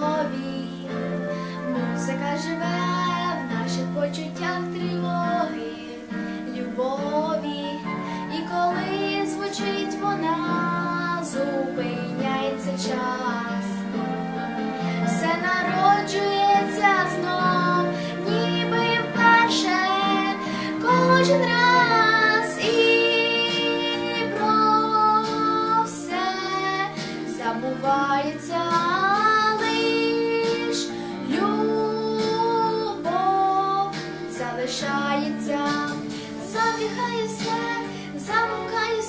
слові. Музика живе в наших почуттях тривоги, любові. І коли звучить вона, зупиняється час. Все народжується знов, ніби вперше, кожен раз затихає все, замовкає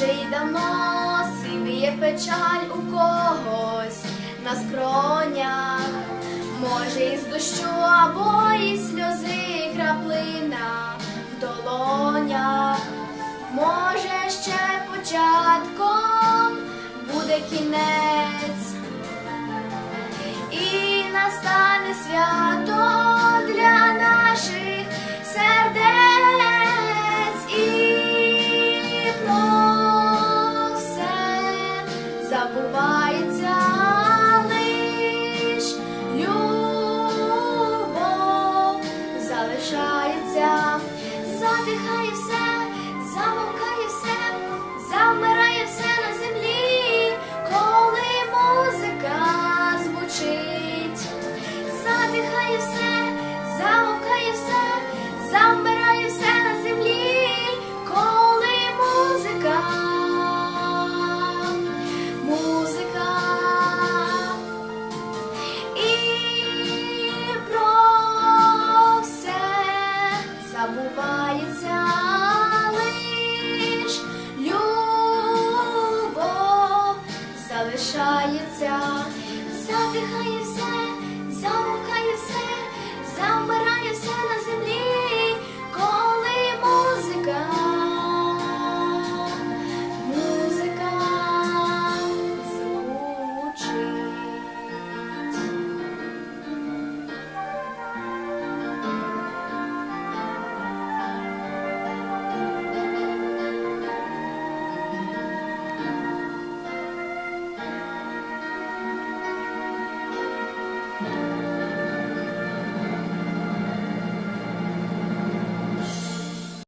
Може, і давно сивіє печаль у когось на скронях, може, із дощу або із сльози краплина в долонях, може, ще початком буде кінець, і настане свято Samumar залишається, затихає все, замовкає все, замирає